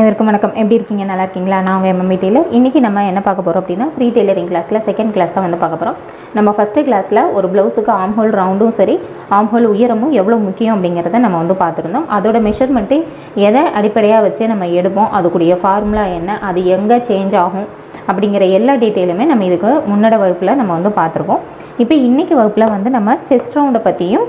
அனைவருக்கும் வணக்கம். எப்படி இருக்கீங்க? நல்லா இருக்கீங்களா? நான் உங்கள் எம்எம்இ டெய்லர். இன்றைக்கி நம்ம என்ன பார்க்க போகிறோம் அப்படின்னா ஃப்ரீ டெய்லரிங் கிளாஸில் செகண்ட் கிளாஸ் தான் வந்து பார்க்க போகிறோம் நம்ம ஃபஸ்ட்டு கிளாஸில் ஒரு ப்ளவுஸுக்கு ஆம் ஹோல் ரவுண்டும் சரி ஆம் ஹோல் உயரமும் எவ்வளோ முக்கியம் அப்படிங்கிறத நம்ம வந்து பார்த்துருந்தோம். அதோட மெஷர்மெண்ட்டு எதை அடிப்படையாக வச்சு நம்ம எடுப்போம்? அதுக்குரிய ஃபார்முலா என்ன? அது எங்கே சேஞ்ச் ஆகும்? அப்படிங்கிற எல்லா டீட்டெயிலுமே நம்ம இதுக்கு முன்னட வகுப்பில் நம்ம வந்து பார்த்துருக்கோம். இப்போ இன்றைக்கி வகுப்பில் வந்து நம்ம செஸ்ட் ரவுண்டை பற்றியும்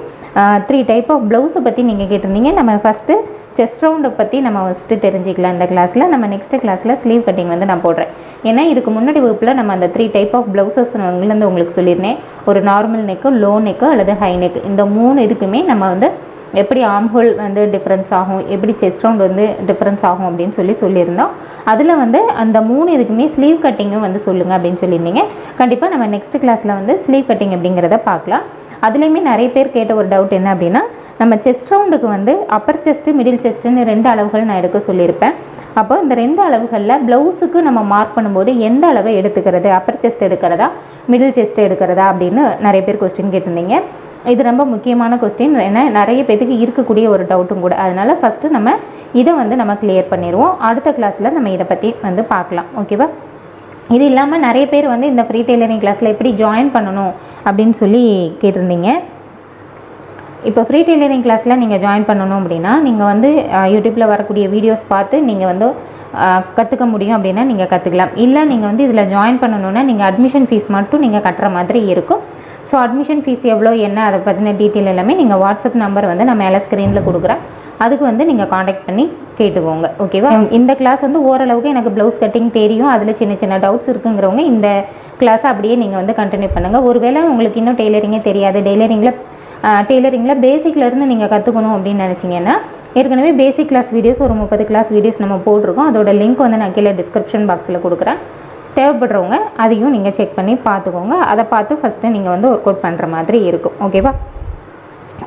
த்ரீ டைப் ஆஃப் ப்ளவுஸை பற்றி நீங்கள் கேட்டிருந்தீங்க. நம்ம ஃபஸ்ட்டு செஸ்ட் ரவுண்டை பற்றி நம்ம ஃபஸ்ட்டு தெரிஞ்சுக்கலாம். இந்த கிளாஸில் நம்ம நெக்ஸ்ட் கிளாஸில் ஸ்லீவ் கட்டிங் வந்து நான் போடுறேன். ஏன்னா இதுக்கு முன்னாடி வகுப்பில் நம்ம அந்த த்ரீ டைப் ஆஃப் ப்ளவுசஸ் வந்து உங்களுக்கு சொல்லியிருந்தேன். ஒரு நார்மல் நெக்கு லோ நெக்கு அல்லது ஹை நெக் இந்த மூணு இதுக்குமே நம்ம வந்து எப்படி ஆம்ஹோல் வந்து டிஃப்ரென்ஸ் ஆகும் எப்படி செஸ்ட் ரவுண்ட் வந்து டிஃப்ரென்ஸ் ஆகும் அப்படின்னு சொல்லி சொல்லியிருந்தோம். அதில் வந்து அந்த மூணு இதுக்குமே ஸ்லீவ் கட்டிங்கும் வந்து சொல்லுங்கள் அப்படின்னு சொல்லியிருந்தீங்க. கண்டிப்பாக நம்ம நெக்ஸ்ட் கிளாஸில் வந்து ஸ்லீவ் கட்டிங் அப்படிங்கிறத பார்க்கலாம். அதுலேயுமே நிறைய பேர் கேட்ட ஒரு டவுட் என்ன அப்படின்னா நம்ம செஸ்ட் ரவுண்டுக்கு வந்து அப்பர் செஸ்ட்டு மிடில் செஸ்ட்டுன்னு ரெண்டு அளவுகள் நான் எடுக்க சொல்லியிருப்பேன். அப்போ இந்த ரெண்டு அளவுகளில் ப்ளவுஸுக்கு நம்ம மார்க் பண்ணும்போது எந்த அளவை எடுத்துக்கிறது? அப்பர் செஸ்ட் எடுக்கிறதா? மிடில் செஸ்ட் எடுக்கிறதா? அப்படின்னு நிறைய பேர் கொஸ்டின் கேட்டிருந்தீங்க. இது ரொம்ப முக்கியமான கொஸ்டின் ஏன்னா நிறைய பேத்துக்கு இருக்கக்கூடிய ஒரு டவுட்டும் கூட. அதனால் ஃபஸ்ட்டு நம்ம இதை வந்து நம்ம கிளியர் பண்ணிடுவோம். அடுத்த கிளாஸில் நம்ம இதை பற்றி வந்து பார்க்கலாம். ஓகேவா இது இல்லாமல் நிறைய பேர் வந்து இந்த ஃப்ரீ டெய்லரிங் கிளாஸில் எப்படி ஜாயின் பண்ணணும் அப்படின்னு சொல்லி கேட்டிருந்தீங்க. இப்போ ஃப்ரீ டெய்லரிங் கிளாஸில் நீங்கள் ஜாயின் பண்ணணும் அப்படின்னா நீங்கள் வந்து யூடியூப்பில் வரக்கூடிய வீடியோஸ் பார்த்து நீங்கள் வந்து கற்றுக்க முடியும் அப்படின்னா நீங்கள் கற்றுக்கலாம் இல்லை நீங்கள் வந்து இதில் ஜாயின் பண்ணணுன்னா நீங்கள் அட்மிஷன் ஃபீஸ் மட்டும் நீங்கள் கட்டுற மாதிரி இருக்கும். ஸோ அட்மிஷன் ஃபீஸ் எவ்வளோ என்ன அதை பற்றின டீட்டெயில் எல்லாமே நீங்கள் வாட்ஸ்அப் நம்பர் வந்து நான் மேலே ஸ்க்ரீனில் கொடுக்குறேன். அதுக்கு வந்து நீங்கள் காண்டாக்ட் பண்ணி கேட்டுக்கோங்க. ஓகேவா இந்த கிளாஸ் வந்து ஓரளவுக்கு எனக்கு ப்ளவுஸ் கட்டிங் தெரியும். அதில் சின்ன சின்ன டவுட்ஸ் இருக்குங்கிறவங்க இந்த கிளாஸை அப்படியே நீங்கள் வந்து கண்டினியூ பண்ணுங்கள் ஒருவேளை உங்களுக்கு இன்னும் டெய்லரிங்கே தெரியாது. டெய்லரிங்கில் டெய்லரிங்கில் பேசிக்லேருந்து நீங்கள் கற்றுக்கணும் அப்படின்னு நினச்சிங்கன்னா ஏற்கனவே பேசிக் கிளாஸ் வீடியோஸ் ஒரு முப்பது கிளாஸ் வீடியோஸ் நம்ம போட்டிருக்கோம். அதோட லிங்க் வந்து நான் கீழே டிஸ்கிரிப்ஷன் பாக்ஸில் கொடுக்குறேன். தேவைப்படுறவங்க அதையும் நீங்கள் செக் பண்ணி பார்த்துக்கோங்க. அதை பார்த்து ஃபஸ்ட்டு நீங்கள் வந்து ஒர்க் அவுட் பண்ணுற மாதிரி இருக்கும். ஓகேவா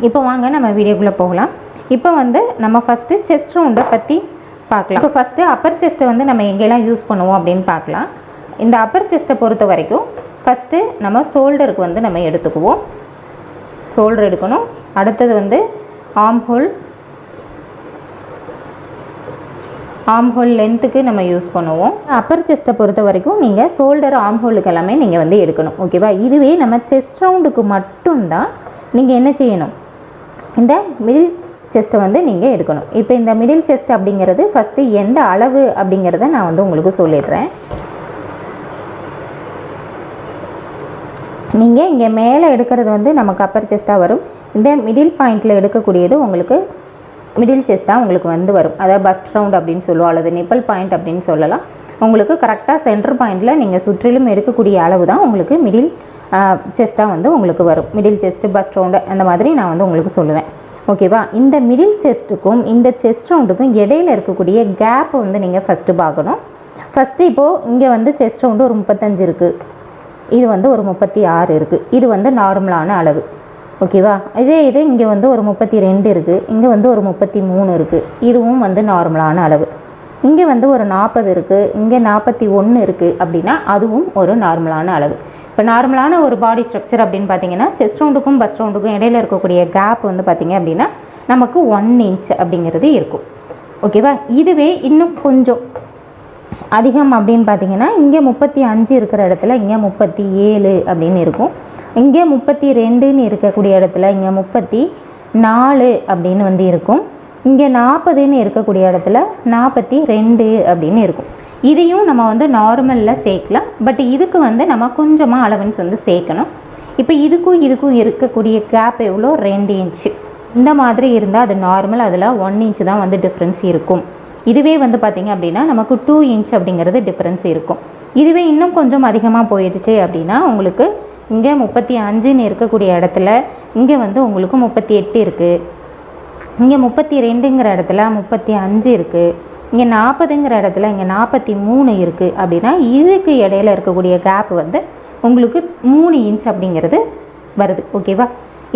இப்போ வாங்க நம்ம வீடியோக்குள்ளே போகலாம். இப்போ வந்து நம்ம ஃபஸ்ட்டு செஸ்ட் ரவுண்டை பற்றி பார்க்கலாம். இப்போ ஃபஸ்ட்டு அப்பர் செஸ்ட்டை வந்து நம்ம எங்கெல்லாம் யூஸ் பண்ணுவோம் அப்படின்னு பார்க்கலாம். இந்த அப்பர் செஸ்ட்டை பொறுத்த வரைக்கும் ஃபஸ்ட்டு நம்ம ஷோல்டருக்கு வந்து நம்ம எடுத்துக்குவோம். ஷோல்டர் எடுக்கணும். அடுத்தது வந்து ஆம்ஹோல் ஆம்ஹோல் லென்த்துக்கு நம்ம யூஸ் பண்ணுவோம். அப்பர் செஸ்ட்டை பொறுத்த வரைக்கும் நீங்கள் ஷோல்டர் ஆம்ஹோலுக்கு எல்லாமே நீங்கள் வந்து எடுக்கணும். ஓகேவா இதுவே நம்ம செஸ்ட் ரவுண்டுக்கு மட்டும்தான் நீங்கள் என்ன செய்யணும்? இந்த மிடில் செஸ்ட்டை வந்து நீங்கள் எடுக்கணும். இப்போ இந்த மிடில் செஸ்ட் அப்படிங்கிறது ஃபஸ்ட்டு எந்த அளவு அப்படிங்கிறத நான் வந்து உங்களுக்கு சொல்லிடுறேன். நீங்கள் இங்கே மேலே எடுக்கிறது வந்து நமக்கு அப்பர் செஸ்ட்டாக வரும். இந்த மிடில் பாயிண்டில் எடுக்கக்கூடியது உங்களுக்கு மிடில் செஸ்ட்டாக உங்களுக்கு வந்து வரும். அதாவது பஸ்ட் ரவுண்ட் அப்படின்னு சொல்லுவோம் அல்லது நிப்பல் பாயிண்ட் அப்படின்னு சொல்லலாம். உங்களுக்கு கரெக்டாக சென்டர் பாயிண்டில் நீங்கள் சுற்றிலும் எடுக்கக்கூடிய அளவு தான் உங்களுக்கு மிடில் செஸ்ட்டாக வந்து உங்களுக்கு வரும். மிடில் செஸ்ட்டு பஸ்ட் ரவுண்டு அந்த மாதிரி நான் வந்து உங்களுக்கு சொல்லுவேன். ஓகேவா இந்த மிடில் செஸ்ட்டுக்கும் இந்த செஸ்ட் ரவுண்டுக்கும் இடையில இருக்கக்கூடிய கேப் வந்து நீங்கள் ஃபஸ்ட்டு பார்க்கணும். ஃபஸ்ட்டு இப்போது இங்கே வந்து செஸ்ட் ரவுண்டு ஒரு முப்பத்தஞ்சு இருக்குது இது வந்து ஒரு முப்பத்தி ஆறு இருக்குது இது வந்து நார்மலான அளவு. ஓகேவா இதே இது இங்கே வந்து ஒரு முப்பத்தி ரெண்டு இருக்குது இங்கே வந்து ஒரு முப்பத்தி மூணு இருக்குது இதுவும் வந்து நார்மலான அளவு. இங்கே வந்து ஒரு நாற்பது இருக்குது இங்கே நாற்பத்தி ஒன்று இருக்குது அப்படின்னா அதுவும் ஒரு நார்மலான அளவு. இப்போ நார்மலான ஒரு பாடி ஸ்ட்ரக்சர் அப்படின்னு பார்த்தீங்கன்னா செஸ்ட் ரவுண்டுக்கும் பஸ்ட் ரவுண்டுக்கும் இடையில இருக்கக்கூடிய கேப் வந்து பார்த்தீங்க அப்படின்னா நமக்கு ஒன் இன்ச் அப்படிங்கிறது இருக்கும். ஓகேவா இதுவே இன்னும் கொஞ்சம் அதிகம் அப்படின்னு பார்த்தீங்கன்னா இங்கே முப்பத்தி அஞ்சு இருக்கிற இடத்துல இங்கே முப்பத்தி ஏழு அப்படின்னு இருக்கும். இங்கே முப்பத்தி ரெண்டுன்னு இருக்கக்கூடிய இடத்துல இங்கே முப்பத்தி நாலு அப்படின்னு வந்து இருக்கும். இங்கே நாற்பதுன்னு இருக்கக்கூடிய இடத்துல நாற்பத்தி ரெண்டு அப்படின்னு இருக்கும். இதையும் நம்ம வந்து நார்மலில் சேர்க்கலாம். பட் இதுக்கு வந்து நம்ம கொஞ்சமாக அலவன்ஸ் வந்து சேர்க்கணும். இப்போ இதுக்கும் இதுக்கும் இருக்கக்கூடிய கேப் எவ்வளோ? ரெண்டு இன்ச்சு இந்த மாதிரி இருந்தால் அது நார்மல் அதில் ஒன் இன்ச் தான் வந்து டிஃப்ரென்ஸ் இருக்கும். இதுவே வந்து பார்த்திங்க அப்படின்னா நமக்கு டூ இன்ச் அப்படிங்கிறது டிஃப்ரென்ஸ் இருக்கும். இதுவே இன்னும் கொஞ்சம் அதிகமாக போயிடுச்சு அப்படின்னா உங்களுக்கு இங்கே முப்பத்தி அஞ்சுன்னு இருக்கக்கூடிய இடத்துல இங்கே வந்து உங்களுக்கு முப்பத்தி எட்டு இருக்குது இங்கே முப்பத்தி ரெண்டுங்கிற இடத்துல முப்பத்தி அஞ்சு இருக்குது இங்கே நாற்பதுங்கிற இடத்துல இங்கே நாற்பத்தி மூணு இருக்குது அப்படின்னா இதுக்கு இடையில இருக்கக்கூடிய கேப் வந்து உங்களுக்கு மூணு இன்ச் அப்படிங்கிறது வருது. ஓகேவா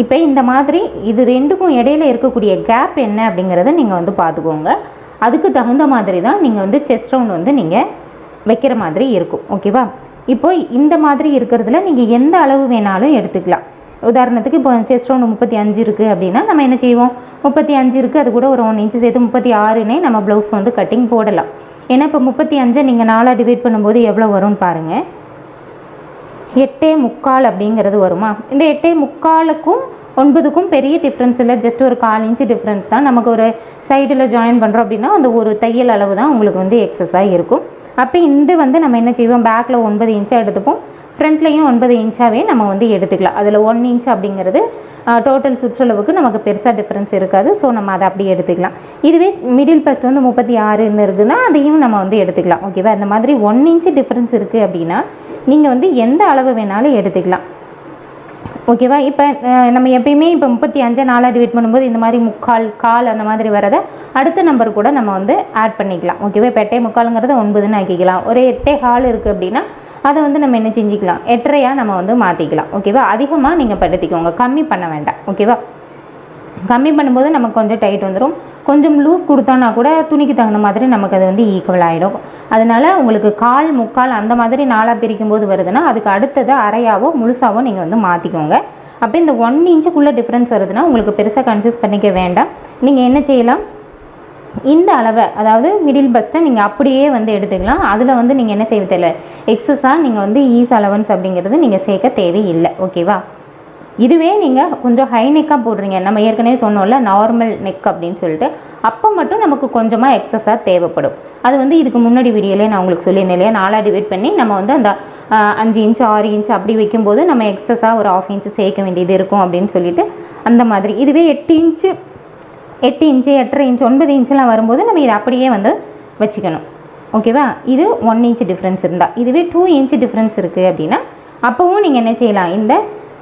இப்போ இந்த மாதிரி இது ரெண்டுக்கும் இடையில இருக்கக்கூடிய கேப் என்ன அப்படிங்கிறத நீங்கள் வந்து பார்த்துக்கோங்க. அதுக்கு தகுந்த மாதிரி தான் நீங்கள் வந்து செஸ்ட் ரவுண்ட் வந்து நீங்கள் வைக்கிற மாதிரி இருக்கும். ஓகேவா இப்போ இந்த மாதிரி இருக்கிறதுல நீங்கள் எந்த அளவு வேணாலும் எடுத்துக்கலாம். உதாரணத்துக்கு இப்போ செஸ்ட் ரவுண்டு முப்பத்தி அஞ்சு இருக்குது அப்படின்னா நம்ம என்ன செய்வோம்? முப்பத்தி அஞ்சு இருக்குது அது கூட ஒரு ஒன் இன்ச்சு சேர்த்து முப்பத்தி ஆறுனே நம்ம ப்ளவுஸ் வந்து கட்டிங் போடலாம். ஏன்னா இப்போ முப்பத்தி அஞ்சை நீங்கள் நாலாக டிவைட் பண்ணும்போது எவ்வளோ வரும்னு பாருங்கள் எட்டே முக்கால் அப்படிங்கிறது வருமா? இந்த எட்டே முக்காலுக்கும் ஒன்பதுக்கும் பெரிய டிஃப்ரென்ஸ் இல்லை. ஜஸ்ட் ஒரு கால் இன்ச்சு டிஃப்ரென்ஸ் தான். நமக்கு ஒரு சைடில் ஜாயின் பண்ணுறோம் அப்படின்னா அந்த ஒரு தையல் அளவு தான் உங்களுக்கு வந்து எக்ஸஸாக இருக்கும். அப்போ இந்த வந்து நம்ம என்ன செய்வோம்? பேக்கில் ஒன்பது இன்ச்சாக எடுத்துப்போம். ஃப்ரண்ட்லேயும் ஒன்பது இன்ச்சாகவே நம்ம வந்து எடுத்துக்கலாம். அதில் ஒன் இன்ச் அப்படிங்கிறது டோட்டல் சுற்றளவுக்கு நமக்கு பெருசாக டிஃப்ரென்ஸ் இருக்காது. ஸோ நம்ம அதை அப்படியே எடுத்துக்கலாம். இதுவே மிடில் பஸ்ட் வந்து முப்பத்தி ஆறுன்னு இருக்குதுன்னா அதையும் நம்ம வந்து எடுத்துக்கலாம். ஓகேவா இந்த மாதிரி ஒன் இன்ச்சு டிஃப்ரென்ஸ் இருக்குது அப்படின்னா நீங்கள் வந்து எந்த அளவு வேணாலும் எடுத்துக்கலாம். ஓகேவா இப்போ நம்ம எப்பயுமே இப்போ முப்பத்தி அஞ்சை நாலாக டிவைட் பண்ணும்போது இந்த மாதிரி முக்கால் கால் அந்த மாதிரி வரதை அடுத்த நம்பர் கூட நம்ம வந்து ஆட் பண்ணிக்கலாம். ஓகேவா இப்போ எட்டே முக்காலுங்கிறத ஒன்பதுன்னு ஆக்கிக்கலாம். ஒரு எட்டே கால் இருக்குது அப்படின்னா அதை வந்து நம்ம என்ன செஞ்சுக்கலாம்? எட்டரையாக நம்ம வந்து மாற்றிக்கலாம் ஓகேவா அதிகமாக நீங்கள் படுத்திக்கோங்க. கம்மி பண்ண வேண்டாம். ஓகேவா கம்மி பண்ணும்போது நமக்கு கொஞ்சம் டைட் வந்துடும் கொஞ்சம் லூஸ் கொடுத்தோன்னா கூட துணிக்கு தகுந்த மாதிரி நமக்கு அது வந்து ஈக்குவல் ஆகிடும் அதனால உங்களுக்கு கால் முக்கால் அந்த மாதிரி நாளாக பிரிக்கும் போது வருதுன்னா அதுக்கு அடுத்தது அரையாவோ முழுசாவோ நீங்கள் வந்து மாற்றிக்கோங்க அப்போ இந்த ஒன் இன்ச்சுக்குள்ளே டிஃப்ரென்ஸ் வருதுன்னா உங்களுக்கு பெருசாக கன்ஃபியூஸ் பண்ணிக்க வேண்டாம். நீங்கள் என்ன செய்யலாம்? இந்த அளவை அதாவது மிடில் பஸ்ட்டை நீங்கள் அப்படியே வந்து எடுத்துக்கலாம். அதில் வந்து நீங்கள் என்ன செய்ய தேவை எக்ஸஸாக நீங்கள் வந்து ஈஸ் அலவன்ஸ் அப்படிங்கிறது நீங்கள் சேர்க்க தேவையில்லை. ஓகேவா இதுவே நீங்கள் கொஞ்சம் ஹை நெக்காக போடுறீங்க. நம்ம ஏற்கனவே சொன்னோம்ல நார்மல் நெக் அப்படின்னு சொல்லிட்டு. அப்போ மட்டும் நமக்கு கொஞ்சமாக எக்ஸஸாக தேவைப்படும். அது வந்து இதுக்கு முன்னாடி வீடியோலேயே நான் உங்களுக்கு சொல்லியிருந்தேன் இல்லையா? நாலாக டிவைட் பண்ணி நம்ம வந்து அந்த அஞ்சு இன்ச்சு ஆறு இன்ச்சு அப்படி வைக்கும்போது நம்ம எக்ஸஸாக ஒரு ஆஃப் இன்ச்சு சேர்க்க வேண்டியது இருக்கும் அப்படின்னு சொல்லிட்டு அந்த மாதிரி. இதுவே எட்டு இன்ச்சு எட்டு இன்ச்சு எட்டரை இன்ச் ஒன்பது இன்ச்செலாம் வரும்போது நம்ம இதை அப்படியே வந்து வச்சுக்கணும். ஓகேவா இது ஒன் இன்ச் டிஃப்ரென்ஸ் இருந்தால் இதுவே டூ இன்ச் டிஃப்ரென்ஸ் இருக்குது அப்படின்னா அப்போவும் நீங்கள் என்ன செய்யலாம்? இந்த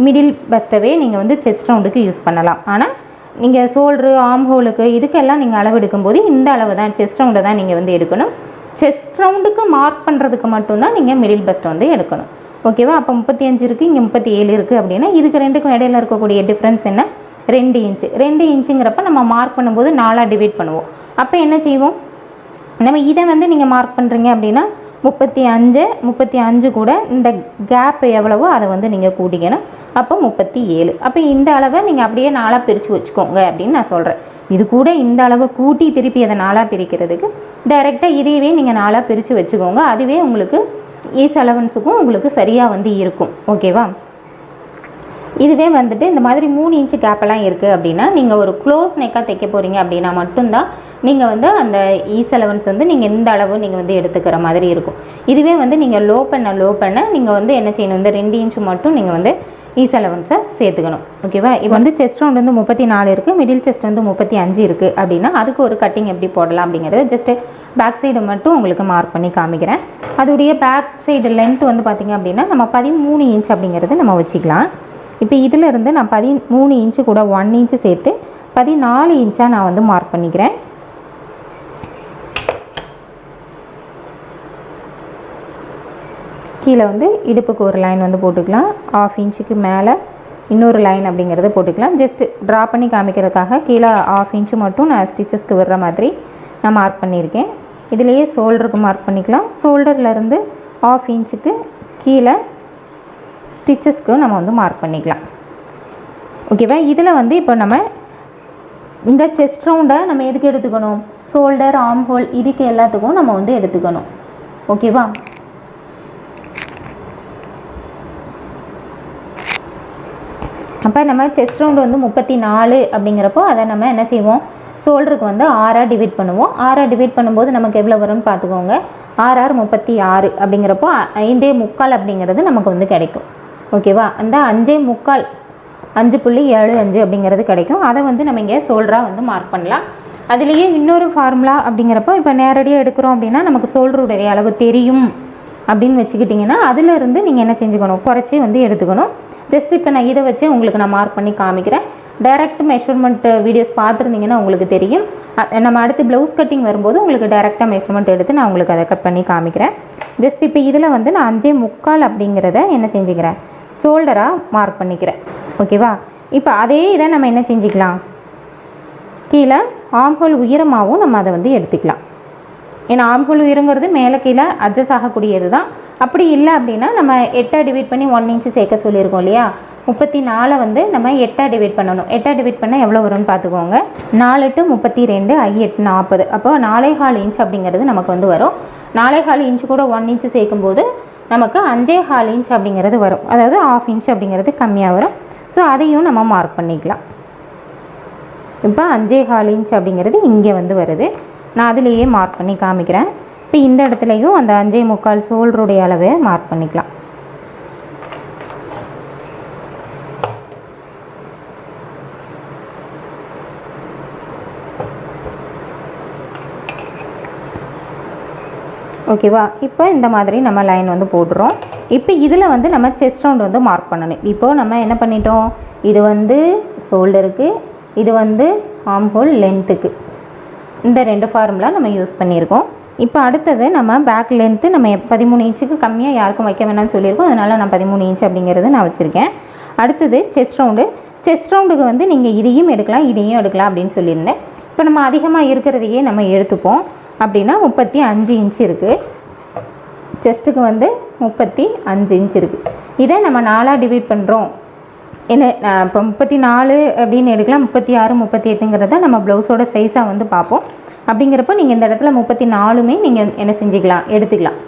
மிடில் பஸ்ட்டவே நீங்கள் வந்து செஸ்ட் ரவுண்டுக்கு யூஸ் பண்ணலாம். ஆனால் நீங்கள் ஷோல்ட்ரு ஆம் ஹோலுக்கு இதுக்கெல்லாம் நீங்கள் அளவு எடுக்கும்போது இந்த அளவு தான் செஸ்ட் ரவுண்டை தான் நீங்கள் வந்து எடுக்கணும். செஸ்ட் ரவுண்டுக்கு மார்க் பண்ணுறதுக்கு மட்டும்தான் நீங்கள் மிடில் பஸ்ட் வந்து எடுக்கணும். ஓகேவா அப்போ முப்பத்தி அஞ்சு இருக்குது இங்கே முப்பத்தி ஏழு இருக்குது அப்படின்னா இதுக்கு ரெண்டுக்கும் இடையில இருக்கக்கூடிய டிஃப்ரென்ஸ் என்ன? ரெண்டு இன்ச்சு ரெண்டு இன்ச்சுங்கிறப்ப நம்ம மார்க் பண்ணும்போது நாலாக டிவைட் பண்ணுவோம். அப்போ என்ன செய்வோம்? நம்ம இதை வந்து நீங்கள் மார்க் பண்ணுறீங்க அப்படின்னா முப்பத்தி அஞ்சு முப்பத்தி அஞ்சு கூட இந்த கேப் எவ்வளவோ அதை வந்து நீங்கள் கூட்டிக்கணும். அப்போ முப்பத்தி ஏழு. அப்போ இந்த அளவை நீங்கள் அப்படியே நாளாக பிரித்து வச்சுக்கோங்க அப்படின்னு நான் சொல்கிறேன் இது கூட இந்த அளவை கூட்டி திருப்பி அதை நாளாக பிரிக்கிறதுக்கு டைரெக்டாக இதையவே நீங்கள் நாளாக பிரித்து வச்சுக்கோங்க. அதுவே உங்களுக்கு ஏஜ் அலவன்ஸுக்கும் உங்களுக்கு சரியாக வந்து இருக்கும். ஓகேவா இதுவே வந்துட்டு இந்த மாதிரி மூணு இன்ச்சு கேப்பெல்லாம் இருக்குது அப்படின்னா நீங்கள் ஒரு க்ளோஸ் நெக்காக தைக்க போகிறீங்க அப்படின்னா மட்டும்தான் நீங்கள் வந்து அந்த ஈஸ் அலவன்ஸ் வந்து நீங்கள் இந்த அளவு நீங்கள் வந்து எடுத்துக்கிற மாதிரி இருக்கும். இதுவே வந்து நீங்கள் லோ பண்ண லோ பண்ண நீங்கள் வந்து என்ன செய்யணும்? இந்த ரெண்டு இன்ச்சு மட்டும் நீங்கள் வந்து E ஈஸ் அலவன்ஸை சேர்த்துக்கணும். ஓகேவா இப்போ வந்து செஸ்ட் ரவுண்ட் வந்து முப்பத்தி நாலு இருக்குது மிடில் செஸ்ட் வந்து முப்பத்தி அஞ்சு இருக்குது அப்படின்னா அதுக்கு ஒரு கட்டிங் எப்படி போடலாம் அப்படிங்கிறது ஜஸ்ட்டு பேக் சைடு மட்டும் உங்களுக்கு மார்க் பண்ணி காமிக்கிறேன். அதோடைய பேக் சைடு லென்த் வந்து பார்த்திங்க அப்படின்னா நம்ம பதிமூணு இன்ச் அப்படிங்கிறது நம்ம வச்சுக்கலாம். இப்போ இதிலிருந்து நான் பதிமூணு இன்ச்சு கூட ஒன் இன்ச்சு சேர்த்து பதினாலு இன்ச்சாக நான் வந்து மார்க் பண்ணிக்கிறேன். கீழே வந்து இடுப்புக்கு ஒரு லைன் வந்து போட்டுக்கலாம். ஆஃப் இன்ச்சுக்கு மேலே இன்னொரு லைன் அப்படிங்கிறத போட்டுக்கலாம். ஜஸ்ட் ட்ரா பண்ணி காமிக்கிறதுக்காக கீழே ஆஃப் இன்ச்சு மட்டும் நான் ஸ்டிச்சஸ்க்கு விடுற மாதிரி நான் மார்க் பண்ணியிருக்கேன். இதுலேயே ஷோல்டருக்கு மார்க் பண்ணிக்கலாம். ஷோல்டர்லேருந்து ஆஃப் இன்ச்சுக்கு கீழே ஸ்டிச்சஸ்க்கு நம்ம வந்து மார்க் பண்ணிக்கலாம். ஓகேவா இதில் வந்து இப்போ நம்ம இந்த செஸ்ட் ரவுண்டை நம்ம எதுக்கு எடுத்துக்கணும்? ஷோல்டர் ஆம் ஹோல் இதுக்கு எல்லாத்துக்கும் நம்ம வந்து எடுத்துக்கணும். ஓகேவா அப்போ நம்ம செஸ்ட் ரவுண்டு வந்து முப்பத்தி நாலு அப்படிங்கிறப்போ அதை நம்ம என்ன செய்வோம்? ஷோல்டருக்கு வந்து ஆறாக டிவைட் பண்ணுவோம். ஆறாக டிவைட் பண்ணும்போது நமக்கு எவ்வளோ வரும்னு பார்த்துக்கோங்க. ஆறு ஆறு முப்பத்தி ஆறு அப்படிங்கிறப்போ ஐந்தே முக்கால் அப்படிங்கிறது நமக்கு வந்து கிடைக்கும். ஓகேவா அந்த அஞ்சே முக்கால் அஞ்சு புள்ளி ஏழு அஞ்சு அப்படிங்கிறது கிடைக்கும். அதை வந்து நம்ம இங்கே ஷோல்டராக வந்து மார்க் பண்ணலாம். அதுலேயே இன்னொரு ஃபார்முலா அப்படிங்கிறப்போ இப்போ நேரடியாக எடுக்கிறோம் அப்படின்னா நமக்கு ஷோல்டருடைய அளவு தெரியும் அப்படின்னு வச்சுக்கிட்டிங்கன்னா அதிலிருந்து நீங்கள் என்ன செஞ்சுக்கணும்? குறைச்சி வந்து எடுத்துக்கணும். ஜஸ்ட் இப்போ நான் இதை வச்சு உங்களுக்கு நான் மார்க் பண்ணி காமிக்கிறேன். டைரக்ட் மெஷர்மெண்ட் வீடியோஸ் பார்த்துருந்தீங்கன்னா உங்களுக்கு தெரியும். நம்ம அடுத்து ப்ளவுஸ் கட்டிங் வரும்போது உங்களுக்கு டைரெக்டாக மெஷர்மெண்ட் எடுத்து நான் உங்களுக்கு அதை கட் பண்ணி காமிக்கிறேன். ஜஸ்ட் இப்போ இதில் வந்து நான் அஞ்சே முக்கால் அப்படிங்கிறத என்ன செஞ்சுக்கிறேன்? ஷோல்டராக மார்க் பண்ணிக்கிறேன். ஓகேவா இப்போ அதே இதை நம்ம என்ன செஞ்சுக்கலாம்? கீழே ஆம்ஹோல் உயரமாகவும் நம்ம அதை வந்து எடுத்துக்கலாம். ஏன்னா ஆம்ஹோல் உயரங்கிறது மேலே கீழே அட்ஜஸ்ட் ஆகக்கூடியது தான் அப்படி இல்லை அப்படின்னா நம்ம எட்டை டிவைட் பண்ணி ஒன் இன்ச்சு சேர்க்க சொல்லியிருக்கோம் இல்லையா? முப்பத்தி நாலை வந்து நம்ம எட்டாக டிவைட் பண்ணணும். எட்டாக டிவைட் பண்ணால் எவ்வளோ வரும்னு பார்த்துக்கோங்க. நாலு எட்டு முப்பத்தி ரெண்டு ஐ எட்டு நாற்பது அப்போ நாலே கால் இன்ச் அப்படிங்கிறது நமக்கு வந்து வரும். நாலே கால் இன்ச் கூட ஒன் இன்ச் சேர்க்கும்போது நமக்கு அஞ்சே கால் இன்ச் அப்படிங்கிறது வரும். அதாவது ஆஃப் இன்ச் அப்படிங்கிறது கம்மியாக வரும். ஸோ அதையும் நம்ம மார்க் பண்ணிக்கலாம். இப்போ அஞ்சே கால் இன்ச் அப்படிங்கிறது இங்கே வந்து வருது. நான் அதுலேயே மார்க் பண்ணி காமிக்கிறேன். இப்போ இந்த இடத்துலையும் அந்த அஞ்சே முக்கால் சோல்டருடைய அளவை மார்க் பண்ணிக்கலாம். ஓகேவா இப்போ இந்த மாதிரி நம்ம லைன் வந்து போடுறோம் இப்போ இதில் வந்து நம்ம செஸ்ட் ரவுண்ட் வந்து மார்க் பண்ணணும். இப்போது நம்ம என்ன பண்ணிட்டோம்? இது வந்து ஷோல்டருக்கு இது வந்து ஆம்ஹோல் லென்த்துக்கு இந்த ரெண்டு ஃபார்முலா நம்ம யூஸ் பண்ணியிருக்கோம். இப்போ அடுத்தது நம்ம பேக் லென்த்து நம்ம பதிமூணு இன்ச்சுக்கு கம்மியாக யாருக்கும் வைக்க வேணாம்னு சொல்லியிருக்கோம். அதனால் நான் பதிமூணு இன்ச் அப்படிங்கிறது நான் வச்சுருக்கேன். அடுத்தது செஸ்ட் ரவுண்டு செஸ்ட் ரவுண்டுக்கு வந்து நீங்கள் இதையும் எடுக்கலாம் இதையும் எடுக்கலாம் அப்படின்னு சொல்லியிருந்தேன். இப்போ நம்ம அதிகமாக இருக்கிறதையே நம்ம எடுத்துப்போம். அப்படின்னா முப்பத்தி அஞ்சு இன்ச் இருக்குது செஸ்ட்டுக்கு வந்து முப்பத்தி அஞ்சு இன்ச் இருக்குது இதை நம்ம நாலாக டிவைட் பண்ணுறோம் என்ன இப்போ முப்பத்தி நாலு அப்படின்னு எடுக்கலாம். முப்பத்தி ஆறு முப்பத்தி எட்டுங்கிறத நம்ம ப்ளவுஸோட சைஸாக வந்து பார்ப்போம். அப்படிங்கிறப்போ நீங்கள் இந்த இடத்துல முப்பத்தி நாலுமே நீங்கள் என்ன செஞ்சுக்கலாம் எடுத்துக்கலாம்.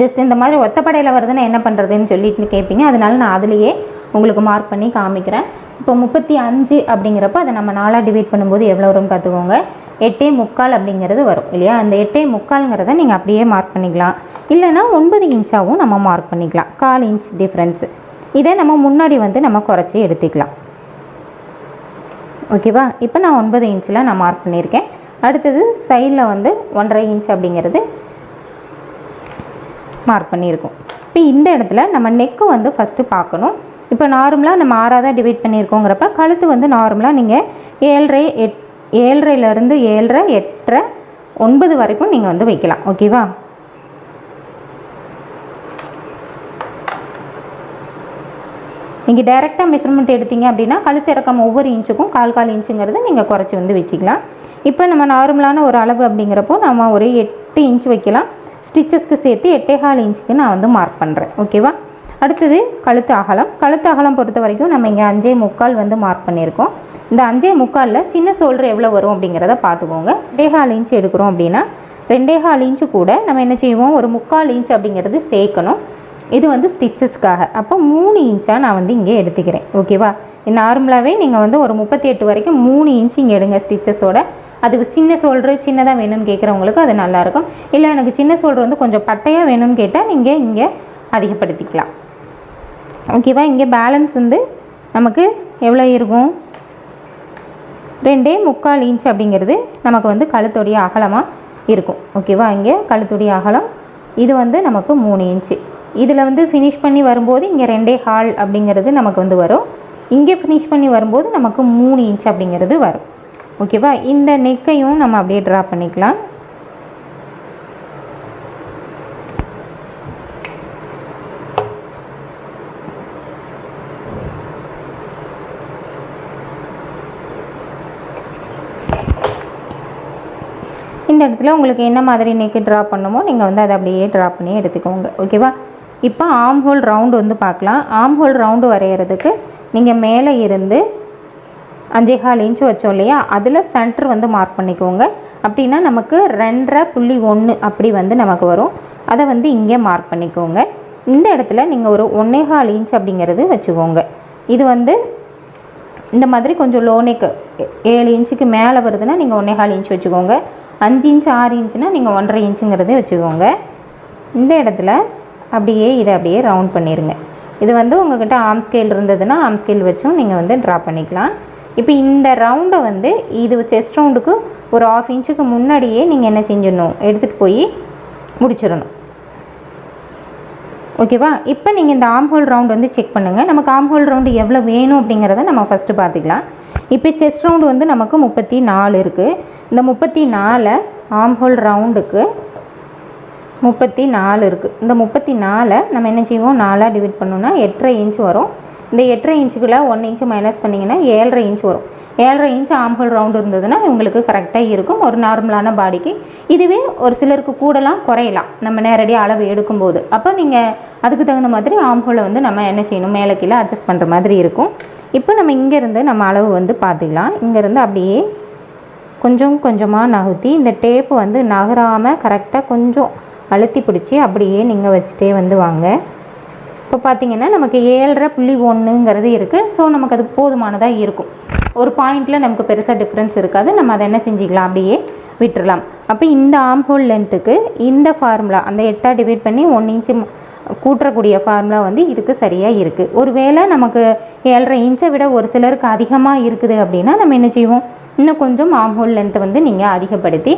ஜஸ்ட் இந்த மாதிரி ஒத்தப்படையில் வருதுன்னா என்ன பண்ணுறதுன்னு சொல்லிட்டு கேட்பீங்க அதனால நான் அதுலேயே உங்களுக்கு மார்க் பண்ணி காமிக்கிறேன். இப்போ முப்பத்தி அஞ்சு அப்படிங்கிறப்ப அதை நம்ம நாளாக டிவைட் பண்ணும்போது எவ்வளோ வரும்னு பார்த்துக்கோங்க. எட்டே முக்கால் அப்படிங்கிறது வரும் இல்லையா? அந்த எட்டே முக்கால்ங்கிறத நீங்கள் அப்படியே மார்க் பண்ணிக்கலாம். இல்லைன்னா ஒன்பது இன்ச்சாகவும் நம்ம மார்க் பண்ணிக்கலாம். கால் இன்ச் டிஃப்ரென்ஸு இதை நம்ம முன்னாடி வந்து நம்ம குறைச்சி எடுத்துக்கலாம். ஓகேவா இப்போ நான் ஒன்பது இன்ச்சில் நான் மார்க் பண்ணியிருக்கேன். அடுத்தது சைடில் வந்து ஒன்றரை இன்ச் அப்படிங்கிறது மார்க் பண்ணியிருக்கோம். இப்போ இந்த இடத்துல நம்ம நெக்கு வந்து ஃபஸ்ட்டு பார்க்கணும். இப்போ நார்மலாக நம்ம ஆறாக டிவைட் பண்ணியிருக்கோங்கிறப்ப கழுத்து வந்து நார்மலாக நீங்கள் ஏழரை எட் ஏழரைலேருந்து ஏழரை எட்டரை ஒன்பது வரைக்கும் நீங்கள் வந்து வைக்கலாம். ஓகேவா நீங்கள் டைரெக்டாக மெஷர்மெண்ட் எடுத்தீங்க அப்படின்னா கழுத்து இறக்கம் ஒவ்வொரு இன்ச்சுக்கும் கால் கால் இன்ச்சுங்கிறது நீங்கள் குறைச்சி வந்து வச்சுக்கலாம். இப்போ நம்ம நார்மலான ஒரு அளவு அப்படிங்கிறப்போ நம்ம ஒரு எட்டு இன்ச் வைக்கலாம். ஸ்டிச்சஸ்க்கு சேர்த்து எட்டே கால் இன்ச்சுக்கு நான் வந்து மார்க் பண்ணுறேன் ஓகேவா அடுத்தது கழுத்து அகலம். கழுத்து அகலம் பொறுத்த வரைக்கும் நம்ம இங்கே அஞ்சே முக்கால் வந்து மார்க் பண்ணியிருக்கோம். இந்த அஞ்சே முக்காலில் சின்ன சோல்டர் எவ்வளோ வரும் அப்படிங்கிறத பார்த்துக்கோங்க. ரெண்டே கால் இன்ச் எடுக்கிறோம் அப்படின்னா ரெண்டே கால் இன்ச்சு கூட நம்ம என்ன செய்வோம்? ஒரு முக்கால் இன்ச் அப்படிங்கிறது சேர்க்கணும். இது வந்து ஸ்டிச்சஸ்க்காக. அப்போ மூணு இன்ச்சாக நான் வந்து இங்கே எடுத்துக்கிறேன். ஓகேவா நார்மலாகவே நீங்கள் வந்து ஒரு முப்பத்தி எட்டு வரைக்கும் மூணு இன்ச் இங்கே எடுங்க ஸ்டிச்சஸோட. அது சின்ன சோல்ட்ரு சின்னதாக வேணும்னு கேட்குறவங்களுக்கு அது நல்லாயிருக்கும். இல்லை எனக்கு சின்ன சோல்ட்ரு வந்து கொஞ்சம் பட்டையாக வேணும்னு கேட்டால் நீங்கள் இங்கே அதிகப்படுத்திக்கலாம். ஓகேவா இங்கே பேலன்ஸ் வந்து நமக்கு எவ்வளோ இருக்கும்? ரெண்டே முக்கால் இன்ச் அப்படிங்கிறது நமக்கு வந்து கழுத்துடைய அகலமாக இருக்கும். ஓகேவா இங்கே கழுத்துடைய அகலம் இது வந்து நமக்கு மூணு இன்ச்சு இதில் வந்து ஃபினிஷ் பண்ணி வரும்போது இங்கே ரெண்டே ஹால் அப்படிங்கிறது நமக்கு வந்து வரும். இங்கே ஃபினிஷ் பண்ணி வரும்போது நமக்கு மூணு இன்ச் அப்படிங்கிறது வரும். ஓகேவா? இந்த நெக்கையும் நம்ம அப்படியே ட்ரா பண்ணிக்கலாம். இந்த இடத்துல உங்களுக்கு என்ன மாதிரி நெக்கு ட்ரா பண்ணுமோ நீங்கள் வந்து அதை அப்படியே ட்ரா பண்ணி எடுத்துக்கோங்க. ஓகேவா? இப்போ ஆம் ஹோல் ரவுண்டு வந்து பார்க்கலாம். ஆம் ஹோல் ரவுண்டு வரைகிறதுக்கு நீங்கள் மேலே இருந்து அஞ்சே கால் இன்ச்சு வச்சோம் இல்லையா? அதில் சென்டர் வந்து மார்க் பண்ணிக்கோங்க. அப்படின்னா நமக்கு ரெண்டரை புள்ளி ஒன்று அப்படி வந்து நமக்கு வரும். அதை வந்து இங்கே மார்க் பண்ணிக்கோங்க. இந்த இடத்துல நீங்கள் ஒரு ஒன்றே கால் இன்ச் அப்படிங்கிறது வச்சுக்கோங்க. இது வந்து இந்த மாதிரி கொஞ்சம் லோனேக்கு ஏழு இன்ச்சுக்கு மேலே வருதுன்னா நீங்கள் ஒன்றே கால் இன்ச் வச்சுக்கோங்க. அஞ்சு இன்ச் ஆறு இன்ச்சுனா நீங்கள் ஒன்றரை இன்ச்சுங்கிறதே வச்சுக்கோங்க. இந்த இடத்துல அப்படியே இதை அப்படியே ரவுண்ட் பண்ணிடுங்க இது வந்து உங்கள்கிட்ட ஆம் ஸ்கேல் இருந்ததுன்னா ஆம் ஸ்கேல் வச்சும் நீங்கள் வந்து ட்ரா பண்ணிக்கலாம். இப்போ இந்த ரவுண்டை வந்து இது செஸ்ட் ரவுண்டுக்கு ஒரு ஆஃப் இன்ச்சுக்கு முன்னாடியே நீங்கள் என்ன செஞ்சிடணும்? எடுத்துகிட்டு போய் முடிச்சிடணும். ஓகேவா இப்போ நீங்கள் இந்த ஆம்ஹோல் ரவுண்ட் வந்து செக் பண்ணுங்கள் நமக்கு ஆம்ஹோல் ரவுண்டு எவ்வளோ வேணும் அப்படிங்கிறத நம்ம ஃபஸ்ட்டு பார்த்துக்கலாம். இப்போ செஸ்ட் ரவுண்டு வந்து நமக்கு முப்பத்தி நாலு இருக்குது இந்த முப்பத்தி நாலை ஆம்ஹோல் ரவுண்டுக்கு முப்பத்தி நாலு இருக்குது இந்த முப்பத்தி நாலை நம்ம என்ன செய்வோம்? நாலாக டிவைட் பண்ணோன்னா எட்டரை இன்ச் வரும். இந்த எட்டரை இன்ச்சுக்குள்ளே ஒன் இன்ச்சு மைனஸ் பண்ணிங்கன்னா ஏழரை இன்ச் வரும். ஏழரை இன்ச் ஆம்பல் ரவுண்டு இருந்ததுன்னா உங்களுக்கு கரெக்டாக இருக்கும். ஒரு நார்மலான பாடிக்கு இதுவே ஒரு சிலருக்கு கூடலாம் குறையலாம். நம்ம நேரடியாக அளவு எடுக்கும்போது. அப்போ நீங்கள் அதுக்கு தகுந்த மாதிரி ஆம்ஹோலை வந்து நம்ம என்ன செய்யணும்? மேலே கீழே அட்ஜஸ்ட் பண்ணுற மாதிரி இருக்கும். இப்போ நம்ம இங்கேருந்து நம்ம அளவு வந்து பார்த்துக்கலாம். இங்கேருந்து அப்படியே கொஞ்சம் கொஞ்சமாக நகர்த்தி இந்த டேப்பு வந்து நகராமல் கரெக்டாக கொஞ்சம் அழுத்தி பிடிச்சி அப்படியே நீங்கள் வச்சுட்டே வந்து வாங்க. இப்போ பார்த்திங்கன்னா நமக்கு ஏழரை புள்ளி ஒன்றுங்கிறது இருக்குது ஸோ நமக்கு அது போதுமானதாக இருக்கும். ஒரு பாயிண்டில் நமக்கு பெருசாக டிஃப்ரென்ஸ் இருக்காது. நம்ம அதை என்ன செஞ்சுக்கலாம்? அப்படியே விட்டுறலாம். அப்போ இந்த ஆம்ஹோல் லென்த்துக்கு இந்த ஃபார்முலா அந்த எட்டாக டிவைட் பண்ணி ஒன் இன்ச்சு கூட்டக்கூடிய ஃபார்முலா வந்து இதுக்கு சரியாக இருக்குது ஒரு வேளை நமக்கு ஏழரை இன்ச்சை விட ஒரு சிலருக்கு அதிகமாக இருக்குது அப்படின்னா நம்ம என்ன செய்வோம்? இன்னும் கொஞ்சம் ஆம்ஹோல் லென்த்தை வந்து நீங்கள் அதிகப்படுத்தி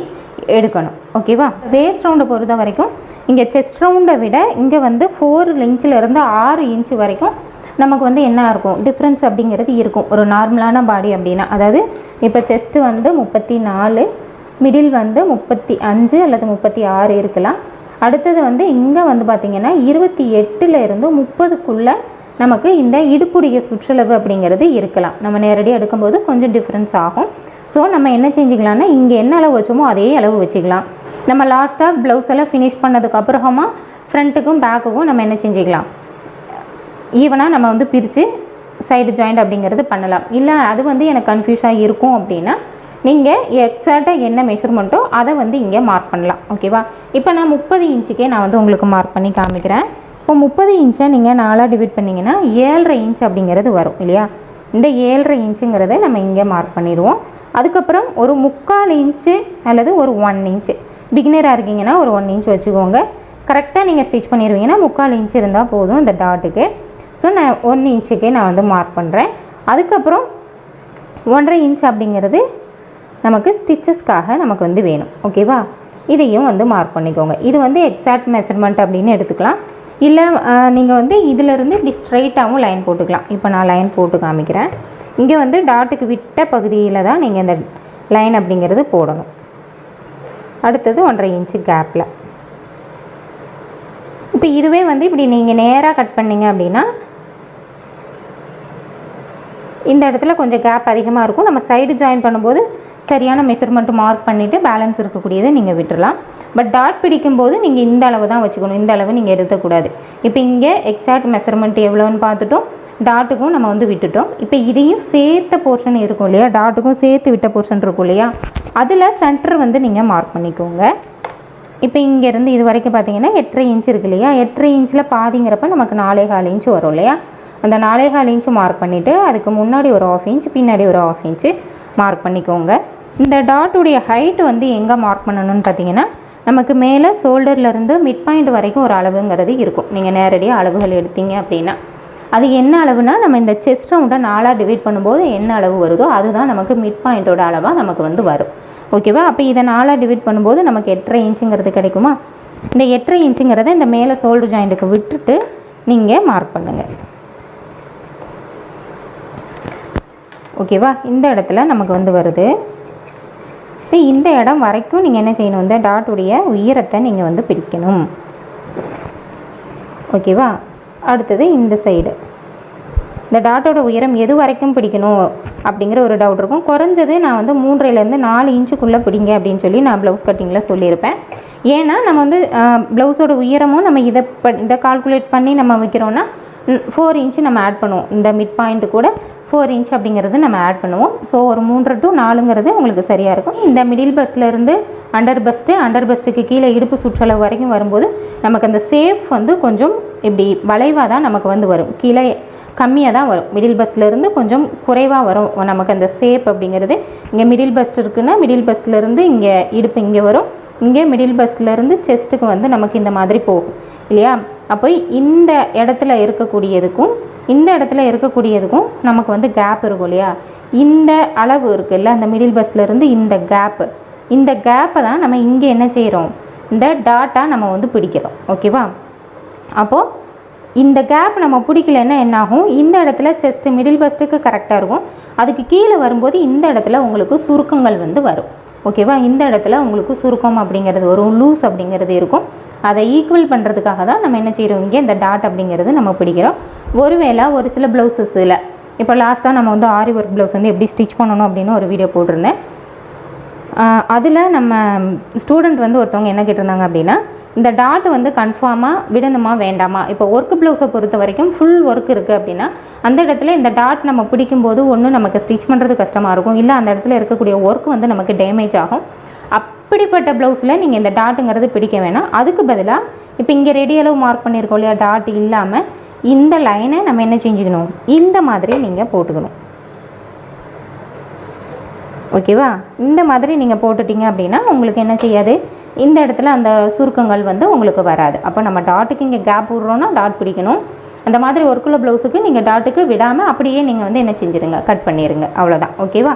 எடுக்கணும். ஓகேவா வேஸ்ட் ரவுண்டை பொறுத்த வரைக்கும் இங்கே செஸ்ட் ரவுண்டை விட இங்கே வந்து ஃபோர் இருந்து ஆறு இன்ச்சு வரைக்கும் நமக்கு வந்து என்ன இருக்கும்? டிஃப்ரென்ஸ் அப்படிங்கிறது இருக்கும். ஒரு நார்மலான பாடி அப்படின்னா. அதாவது இப்போ செஸ்ட்டு வந்து முப்பத்தி நாலு மிடில் வந்து முப்பத்தி அஞ்சு அல்லது முப்பத்தி ஆறு இருக்கலாம். அடுத்தது வந்து இங்கே வந்து பார்த்திங்கன்னா இருபத்தி எட்டுலேருந்து முப்பதுக்குள்ளே நமக்கு இந்த இடுப்புடைய சுற்றளவு அப்படிங்கிறது இருக்கலாம். நம்ம நேரடியாக எடுக்கும்போது கொஞ்சம் டிஃப்ரென்ஸ் ஆகும். ஸோ நம்ம என்ன செஞ்சுக்கலாம்னா இங்கே என்ன அளவு வச்சோமோ அதே அளவு வச்சுக்கலாம். நம்ம லாஸ்ட்டாக ப்ளவுஸ் எல்லாம் ஃபினிஷ் பண்ணதுக்கு அப்புறமா ஃப்ரண்ட்டுக்கும் பேக்குக்கும் நம்ம என்ன செஞ்சுக்கலாம்? ஈவனாக நம்ம வந்து பிரித்து சைடு ஜாயிண்ட் அப்படிங்கிறது பண்ணலாம். இல்லை அது வந்து எனக்கு கன்ஃபியூஸாக இருக்கும் அப்படின்னா நீங்கள் எக்ஸாக்டாக என்ன மெஷர்மெண்ட்டோ அதை வந்து இங்கே மார்க் பண்ணலாம். ஓகேவா இப்போ நான் முப்பது இன்ச்சுக்கே நான் வந்து உங்களுக்கு மார்க் பண்ணி காமிக்கிறேன். இப்போ முப்பது இன்ச்சை நீங்கள் நாலாக டிவைட் பண்ணிங்கன்னா ஏழரை இன்ச் அப்படிங்கிறது வரும் இல்லையா? இந்த ஏழரை இன்ச்சுங்கிறத நம்ம இங்கே மார்க் பண்ணிடுவோம். அதுக்கப்புறம் ஒரு முக்கால் இன்ச்சு அல்லது ஒரு ஒன் இன்ச்சு பிகினராக இருக்கீங்கன்னா ஒரு ஒன் இன்ச் வச்சுக்கோங்க. கரெக்டாக நீங்கள் ஸ்டிச் பண்ணிடுவீங்கன்னா முக்கால் இன்ச் இருந்தால் போதும் இந்த டாட்டுக்கு ஸோ நான் ஒன் இன்ச்சுக்கே நான் வந்து மார்க் பண்ணுறேன் அதுக்கப்புறம் ஒன்றரை இன்ச் அப்படிங்கிறது நமக்கு ஸ்டிச்சஸ்க்காக நமக்கு வந்து வேணும். ஓகேவா இதையும் வந்து மார்க் பண்ணிக்கோங்க. இது வந்து எக்ஸாக்ட் மெஷர்மெண்ட் அப்படின்னு எடுத்துக்கலாம். இல்லை நீங்கள் வந்து இதிலிருந்து இப்படி ஸ்ட்ரைட்டாகவும் லைன் போட்டுக்கலாம். இப்போ நான் லைன் போட்டு காமிக்கிறேன். இங்கே வந்து டாட்டுக்கு விட்ட பகுதியில் தான் நீங்கள் இந்த லைன் அப்படிங்கிறது போடணும். அடுத்தது ஒன்றரை இன்ச்சு கேப்பில் இப்போ இதுவே வந்து இப்படி நீங்கள் நேராக கட் பண்ணீங்க அப்படின்னா இந்த இடத்துல கொஞ்சம் கேப் அதிகமாக இருக்கும். நம்ம சைடு ஜாயின் பண்ணும்போது சரியான மெஷர்மெண்ட்டு மார்க் பண்ணிவிட்டு பேலன்ஸ் இருக்கக்கூடியதை நீங்கள் விட்டுடலாம் பட் டாட் பிடிக்கும்போது நீங்கள் இந்த அளவு தான் வச்சுக்கணும். இந்த அளவு நீங்கள் எடுக்கக்கூடாது. இப்போ இங்கே எக்ஸாக்ட் மெஷர்மெண்ட் எவ்வளோன்னு பார்த்துட்டோம். டாட்டுக்கும் நம்ம வந்து விட்டுட்டோம். இப்போ இதையும் சேர்த்த போர்ஷன் இருக்கும் இல்லையா? டாட்டுக்கும் சேர்த்து விட்ட போர்ஷன் இருக்கும் இல்லையா? அதில் சென்டர் வந்து நீங்கள் மார்க் பண்ணிக்கோங்க. இப்போ இங்கேருந்து இது வரைக்கும் பார்த்தீங்கன்னா எட்டரை இன்ச் இருக்கு இல்லையா? எட்டரை இன்ச்சில் பாதிங்கிறப்ப நமக்கு நாலே கால் இன்ச் வரும் இல்லையா? அந்த நாலே கால் இன்ச்சு மார்க் பண்ணிவிட்டு அதுக்கு முன்னாடி ஒரு ஆஃப் இன்ச் பின்னாடி ஒரு ஆஃப் இன்ச்சு மார்க் பண்ணிக்கோங்க. இந்த டாட்டுடைய ஹைட் வந்து எங்கே மார்க் பண்ணணும்னு பார்த்தீங்கன்னா நமக்கு மேலே ஷோல்டர்லேருந்து மிட் பாயிண்ட் வரைக்கும் ஒரு அளவுங்கிறது இருக்கும். நீங்கள் நேரடியாக அளவுகள் எடுத்தீங்க அப்படின்னா. அது என்ன அளவுனா நம்ம இந்த செஸ்ட் ரவுண்டை நாலாக டிவைட் பண்ணும்போது என்ன அளவு வருதோ அதுதான் நமக்கு மிட் பாயிண்ட்டோட அளவாக நமக்கு வந்து வரும். ஓகேவா அப்போ இதை நாலாக டிவைட் பண்ணும்போது நமக்கு எட்டரை இன்ச்சுங்கிறது கிடைக்குமா? இந்த எட்டரை இன்ச்சுங்கிறத இந்த மேலே ஷோல்டர் ஜாயிண்ட்டுக்கு விட்டுட்டு நீங்கள் மார்க் பண்ணுங்கள் ஓகேவா இந்த இடத்துல நமக்கு வந்து வருது. இப்போ இந்த இடம் வரைக்கும் நீங்கள் என்ன செய்யணும்? இந்த டாட்டுடைய உயரத்தை நீங்கள் வந்து பிடிக்கணும் ஓகேவா அடுத்தது இந்த சைடு இந்த டாட்டோட உயரம் எது வரைக்கும் பிடிக்கணும்? அப்படிங்கிற ஒரு டவுட் இருக்கும். குறைஞ்சது நான் வந்து மூன்றையிலேருந்து நாலு இன்ச்சுக்குள்ளே பிடிங்க அப்படின்னு சொல்லி நான் ப்ளவுஸ் கட்டிங்கில் சொல்லியிருப்பேன். ஏன்னா நம்ம வந்து ப்ளவுஸோட உயரமும் நம்ம இதை ப இதை கால்குலேட் பண்ணி நம்ம வைக்கிறோன்னா ஃபோர் இன்ச்சு நம்ம ஆட் பண்ணுவோம். இந்த மிட் பாயிண்ட்டு கூட ஃபோர் இன்ச் அப்படிங்கிறது நம்ம ஆட் பண்ணுவோம். ஸோ ஒரு மூன்று டு நாலுங்கிறது உங்களுக்கு சரியாக இருக்கும். இந்த மிடில் பஸ்ட்லேருந்து அண்டர் பஸ்ட்டு அண்டர் பஸ்ட்டுக்கு கீழே இடுப்பு சுற்றளவு வரைக்கும் வரும்போது நமக்கு அந்த சேஃப் வந்து கொஞ்சம் இப்படி வளைவாக தான் நமக்கு வந்து வரும். கீழே கம்மியாக தான் வரும். மிடில் பஸ்லேருந்து கொஞ்சம் குறைவாக வரும். நமக்கு அந்த சேப் அப்படிங்கிறது. இங்கே மிடில் பஸ்ட் இருக்குன்னா மிடில் பஸ்லேருந்து இங்கே இடுப்பு இங்கே வரும். இங்கே மிடில் பஸ்லேருந்து செஸ்ட்டுக்கு வந்து நமக்கு இந்த மாதிரி போகும். இல்லையா? அப்போ இந்த இடத்துல இருக்கக்கூடியதுக்கும் இந்த இடத்துல இருக்கக்கூடியதுக்கும் நமக்கு வந்து கேப் இருக்கும் இல்லையா? இந்த அளவு இருக்குல்ல அந்த மிடில் பஸ்லேருந்து இந்த கேப்பு இந்த கேப்பை தான் நம்ம இங்கே என்ன செய்கிறோம் இந்த டாட்டாக நம்ம வந்து பிடிக்கிறோம். ஓகேவா அப்போது இந்த கேப் நம்ம பிடிக்கலன்னா என்னாகும்? இந்த இடத்துல செஸ்ட்டு மிடில் பஸ்ட்டுக்கு கரெக்டாக இருக்கும். அதுக்கு கீழே வரும்போது இந்த இடத்துல உங்களுக்கு சுருக்கங்கள் வந்து வரும். ஓகேவா? இந்த இடத்துல உங்களுக்கு சுருக்கம் அப்படிங்கிறது வரும் லூஸ் அப்படிங்கிறது இருக்கும். அதை ஈக்குவல் பண்ணுறதுக்காக தான் நம்ம என்ன செய்கிறோம் இங்கே இந்த டாட் அப்படிங்கிறது நம்ம பிடிக்கிறோம். ஒருவேளை ஒரு சில ப்ளவுசஸில் இப்போ லாஸ்ட்டாக நம்ம வந்து ஆரி ஒர்க் ப்ளவுஸ் வந்து எப்படி ஸ்டிச் பண்ணணும் அப்படின்னு ஒரு வீடியோ போட்டிருந்தேன். அதில் நம்ம ஸ்டூடெண்ட் வந்து ஒருத்தவங்க என்ன கேட்டிருந்தாங்க அப்படின்னா இந்த டாட் வந்து கன்ஃபார்மாக விடணுமா வேண்டாமா? இப்போ ஒர்க் ப்ளவுஸை பொறுத்த வரைக்கும் ஃபுல் ஒர்க் இருக்குது அப்படின்னா அந்த இடத்துல இந்த டாட் நம்ம பிடிக்கும்போது ஒன்று நமக்கு ஸ்டிச் பண்ணுறது கஷ்டமாக இருக்கும். இல்லை அந்த இடத்துல இருக்கக்கூடிய ஒர்க் வந்து நமக்கு டேமேஜ் ஆகும். அப்படிப்பட்ட ப்ளவுஸில் நீங்கள் இந்த டாட்டுங்கிறது பிடிக்க வேணாம். அதுக்கு பதிலாக இப்போ இங்கே ரெடியளவு மார்க் பண்ணியிருக்கோம் இல்லையா டாட் இல்லாமல் இந்த லைனை நம்ம என்ன செஞ்சுக்கணும்? இந்த மாதிரி நீங்கள் போட்டுக்கணும். ஓகேவா இந்த மாதிரி நீங்கள் போட்டுட்டீங்க அப்படின்னா உங்களுக்கு என்ன செய்யாது? இந்த இடத்துல அந்த சுருக்கங்கள் வந்து உங்களுக்கு வராது. அப்போ நம்ம டாட்டுக்கு இங்கே கேப் விடுறோன்னா டாட் பிடிக்கணும். அந்த மாதிரி ஒர்க்குள்ள ப்ளவுஸுக்கு நீங்கள் டாட்டுக்கு விடாமல் அப்படியே நீங்கள் வந்து என்ன செஞ்சுருங்க? கட் பண்ணிடுங்க அவ்வளோதான் ஓகேவா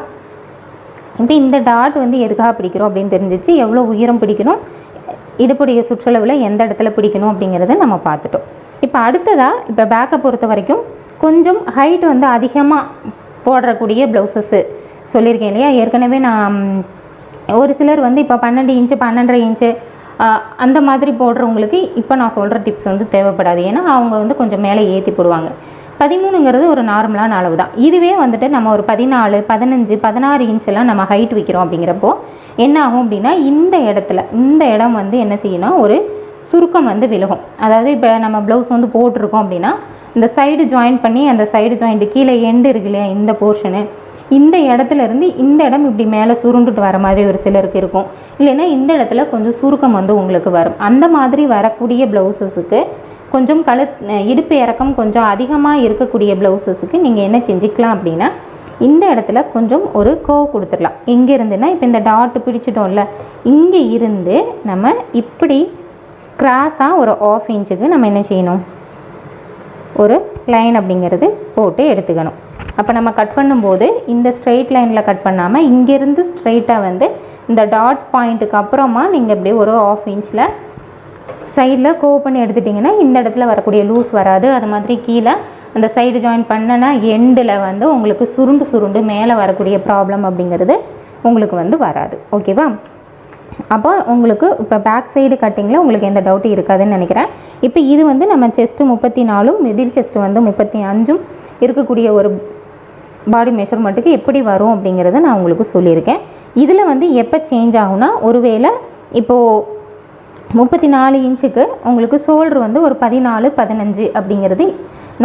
இப்போ இந்த டாட் வந்து எதுக்காக பிடிக்கிறோம் அப்படின்னு தெரிஞ்சிச்சு. எவ்வளோ உயரம் பிடிக்கணும்? இடுப்புடைய சுற்றளவில் எந்த இடத்துல பிடிக்கணும் அப்படிங்கிறத நம்ம பார்த்துட்டோம். இப்போ அடுத்ததாக இப்போ பேக்கை பொறுத்த வரைக்கும் கொஞ்சம் ஹைட் வந்து அதிகமாக போடக்கூடிய ப்ளவுசஸ்ஸு சொல்லியிருக்கேன் இல்லையா? ஏற்கனவே நான் ஒரு சிலர் வந்து இப்போ பன்னெண்டு இன்ச்சு பன்னெண்டரை இன்ச்சு அந்த மாதிரி போடுறவங்களுக்கு இப்போ நான் சொல்கிற டிப்ஸ் வந்து தேவைப்படாது. ஏன்னா அவங்க வந்து கொஞ்சம் மேலே ஏற்றி போடுவாங்க. பதிமூணுங்கிறது ஒரு நார்மலான அளவு தான். இதுவே வந்துட்டு நம்ம ஒரு பதினாலு பதினஞ்சு பதினாறு இன்ச்செல்லாம் நம்ம ஹைட் வைக்கிறோம் அப்படிங்கிறப்போ என்ன ஆகும் அப்படின்னா இந்த இடத்துல இந்த இடம் வந்து என்ன செய்யணும் ஒரு சுருக்கம் வந்து விலகும். அதாவது இப்போ நம்ம ப்ளவுஸ் வந்து போட்டிருக்கோம் அப்படின்னா இந்த சைடு ஜாயின் பண்ணி அந்த சைடு ஜாயிண்ட்டு கீழே எண்டு இருக்கு இல்லையா இந்த போர்ஷனு இந்த இடத்துல இருந்து இந்த இடம் இப்படி மேலே சுருண்டுட்டு வர மாதிரி ஒரு சிலருக்கு இருக்கும். இல்லைன்னா இந்த இடத்துல கொஞ்சம் சுருக்கம் வந்து உங்களுக்கு வரும். அந்த மாதிரி வரக்கூடிய ப்ளவுசஸுக்கு கொஞ்சம் கழு இடுப்பு இறக்கம் கொஞ்சம் அதிகமாக இருக்கக்கூடிய ப்ளவுசஸுக்கு நீங்கள் என்ன செஞ்சுக்கலாம் அப்படின்னா இந்த இடத்துல கொஞ்சம் ஒரு கோவ் கொடுத்துடலாம். எங்கே இருந்துன்னா இப்போ இந்த டாட் பிடிச்சிட்டோம்ல இங்கே இருந்து நம்ம இப்படி கிராஸாக ஒரு ஆஃப் இன்ச்சுக்கு நம்ம என்ன செய்யணும்? ஒரு லைன் அப்படிங்கிறது போட்டு எடுத்துக்கணும். அப்போ நம்ம கட் பண்ணும்போது இந்த ஸ்ட்ரெயிட் லைனில் கட் பண்ணாமல் இங்கேருந்து ஸ்ட்ரெயிட்டாக வந்து இந்த டாட் பாயிண்ட்டுக்கு அப்புறமா நீங்கள் இப்படி ஒரு ஆஃப் இன்ச்சில் சைடில் கோவ் பண்ணி எடுத்துட்டிங்கன்னா இந்த இடத்துல வரக்கூடிய லூஸ் வராது. அது மாதிரி கீழே அந்த சைடு ஜாயின் பண்ணனா எண்டில் வந்து உங்களுக்கு சுருண்டு சுருண்டு மேலே வரக்கூடிய ப்ராப்ளம் அப்படிங்கிறது உங்களுக்கு வந்து வராது. ஓகேவா அப்போ உங்களுக்கு இப்போ பேக் சைடு கட்டிங்கில் உங்களுக்கு எந்த டவுட்டும் இருக்காதுன்னு நினைக்கிறேன். இப்போ இது வந்து நம்ம செஸ்ட்டு முப்பத்தி நாலும் மிடில் செஸ்ட்டு வந்து முப்பத்தி அஞ்சும் இருக்கக்கூடிய ஒரு பாடி மெஷர்மெண்ட்டுக்கு எப்படி வரும் அப்படிங்கிறத நான் உங்களுக்கு சொல்லியிருக்கேன். இதில் வந்து எப்போ சேஞ்ச் ஆகும்னா ஒருவேளை இப்போது முப்பத்தி நாலு இன்ச்சுக்கு உங்களுக்கு ஷோல்டர் வந்து ஒரு பதினாலு பதினஞ்சு அப்படிங்கிறது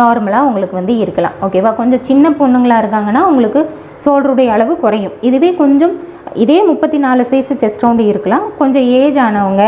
நார்மலாக உங்களுக்கு வந்து இருக்கலாம். ஓகேவா கொஞ்சம் சின்ன பொண்ணுங்களாக இருக்காங்கன்னா உங்களுக்கு ஷோல்டருடைய அளவு குறையும். இதுவே கொஞ்சம் இதே முப்பத்தி நாலு சைஸ் செஸ்ட் ரவுண்டு இருக்கலாம். கொஞ்சம் ஏஜ் ஆனவங்க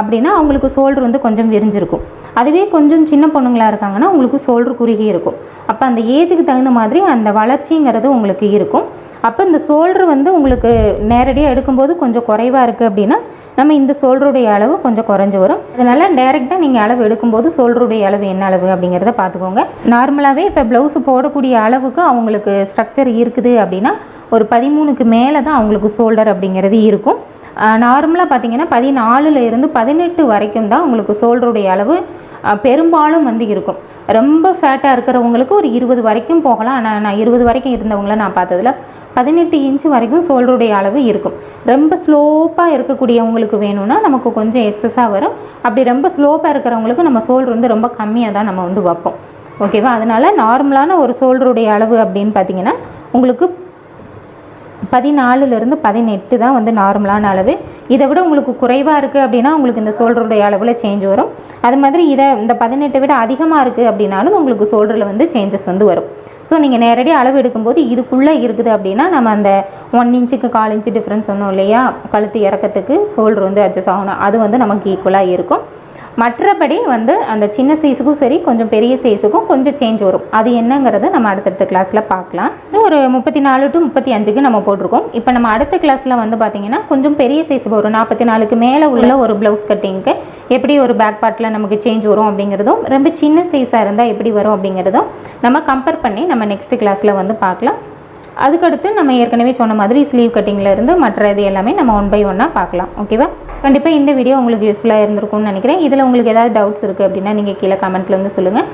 அப்படின்னா அவங்களுக்கு ஷோல்டர் வந்து கொஞ்சம் விரிஞ்சிருக்கும். அதுவே கொஞ்சம் சின்ன பொண்ணுங்களா இருக்காங்கன்னா உங்களுக்கு ஷோல்டர் குறுகி இருக்கும். அப்போ அந்த ஏஜுக்கு தகுந்த மாதிரி அந்த வளர்ச்சிங்கிறது உங்களுக்கு இருக்கும். அப்போ இந்த ஷோல்டர் வந்து உங்களுக்கு நேரடியாக எடுக்கும்போது கொஞ்சம் குறைவாக இருக்குது அப்படின்னா நம்ம இந்த ஷோல்டருடைய அளவு கொஞ்சம் குறைஞ்சி வரும். அதனால் டைரெக்டாக நீங்கள் அளவு எடுக்கும்போது ஷோல்டருடைய அளவு என்ன அளவு அப்படிங்கிறத பார்த்துக்கோங்க. நார்மலாகவே இப்போ ப்ளவுஸ் போடக்கூடிய அளவுக்கு அவங்களுக்கு ஸ்ட்ரக்சர் இருக்குது அப்படின்னா ஒரு பதிமூணுக்கு மேலே தான் அவங்களுக்கு ஷோல்டர் அப்படிங்கிறது இருக்கும். நார்மலாக பார்த்தீங்கன்னா பதினாலுலேருந்து பதினெட்டு வரைக்கும் தான் உங்களுக்கு ஷோல்டருடைய அளவு பெரும்பாலும் வந்து இருக்கும். ரொம்ப ஃபேட்டாக இருக்கிறவங்களுக்கு ஒரு இருபது வரைக்கும் போகலாம். ஆனால் நான் இருபது வரைக்கும் இருந்தவங்கள நான் பார்த்ததுல பதினெட்டு இன்ச்சு வரைக்கும் ஷோல்டருடைய அளவு இருக்கும். ரொம்ப ஸ்லோப்பாக இருக்கக்கூடியவங்களுக்கு வேணும்னா நமக்கு கொஞ்சம் எக்ஸஸாக வரும். அப்படி ரொம்ப ஸ்லோப்பாக இருக்கிறவங்களுக்கு நம்ம ஷோல்டர் வந்து ரொம்ப கம்மியாக தான் நம்ம வந்து வைப்போம். ஓகேவா அதனால் நார்மலான ஒரு ஷோல்டருடைய அளவு அப்படின்னு பார்த்தீங்கன்னா உங்களுக்கு பதினாலுலேருந்து பதினெட்டு தான் வந்து நார்மலான அளவு. இதை விட உங்களுக்கு குறைவாக இருக்குது அப்படின்னா உங்களுக்கு இந்த ஷோல்டருடைய அளவில் சேஞ்ச் வரும். அது மாதிரி இதை இந்த பதினெட்டை விட அதிகமாக இருக்குது அப்படின்னாலும் உங்களுக்கு ஷோல்டரில் வந்து சேஞ்சஸ் வந்து வரும். ஸோ நீங்கள் நேரடியாக அளவு எடுக்கும்போது இதுக்குள்ளே இருக்குது அப்படின்னா நம்ம அந்த ஒன் இன்ச்சுக்கு கால் இன்ச்சு டிஃப்ரென்ஸ் சொன்னோம் இல்லையா? கழுத்து இறக்கத்துக்கு ஷோல்டர் வந்து அட்ஜஸ்ட் ஆகணும். அது வந்து நமக்கு ஈக்குவலாக இருக்கும். மற்றபடி வந்து அந்த சின்ன சைஸுக்கும் சரி கொஞ்சம் பெரிய சைஸுக்கும் கொஞ்சம் சேஞ்ச் வரும். அது என்னங்கிறத நம்ம அடுத்தடுத்த கிளாஸில் பார்க்கலாம். ஒரு முப்பத்தி நாலு டு முப்பத்தி அஞ்சுக்கு நம்ம போட்டிருக்கோம். இப்போ நம்ம அடுத்த கிளாஸில் வந்து பார்த்தீங்கன்னா கொஞ்சம் பெரிய சைஸ் ஒரு நாற்பத்தி நாலுக்கு மேலே உள்ள ஒரு ப்ளவுஸ் கட்டிங்க்கு எப்படி ஒரு பேக் பார்ட்டில் நமக்கு சேஞ்ச் வரும் அப்படிங்கிறதும் ரொம்ப சின்ன சைஸாக இருந்தால் எப்படி வரும் அப்படிங்கிறதும் நம்ம கம்பேர் பண்ணி நம்ம நெக்ஸ்ட் கிளாஸில் வந்து பார்க்கலாம். அதுக்கடுத்து நம்ம ஏற்கனவே சொன்ன மாதிரி ஸ்லீவ் கட்டிங்ல இருந்து மற்ற இது எல்லாமே நம்ம ஒன் பை ஒன்னாக பார்க்கலாம். ஓகேவா கண்டிப்பாக இந்த வீடியோ உங்களுக்கு யூஸ்ஃபுல்லாக இருந்திருக்கும்னு நினைக்கிறேன். இதில் உங்களுக்கு ஏதாவது டவுட்ஸ் இருக்குது அப்படின்னா நீங்கள் கீழே கமெண்ட்டில் வந்து சொல்லுங்கள்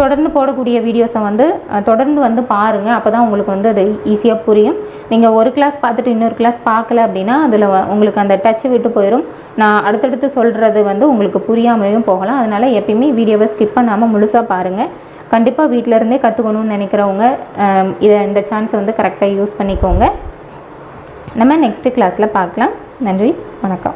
தொடர்ந்து போடக்கூடிய வீடியோஸை வந்து தொடர்ந்து வந்து பாருங்கள் அப்போ தான் உங்களுக்கு வந்து அது ஈஸியாக புரியும். நீங்கள் ஒரு கிளாஸ் பார்த்துட்டு இன்னொரு கிளாஸ் பார்க்கல அப்படின்னா அதில் உங்களுக்கு அந்த டச் விட்டு போயிடும் நான் அடுத்தடுத்து சொல்கிறது வந்து உங்களுக்கு புரியாமையும் போகலாம். அதனால் எப்பயுமே வீடியோவை ஸ்கிப் பண்ணாமல் முழுசாக பாருங்கள் கண்டிப்பாக வீட்டிலருந்தே கற்றுக்கணும்னு நினைக்கிறவங்க இதை இந்த சான்ஸை வந்து கரெக்டாக யூஸ் பண்ணிக்கோங்க. நம்ம நெக்ஸ்ட்டு கிளாஸில் பார்க்கலாம். நன்றி வணக்கம்.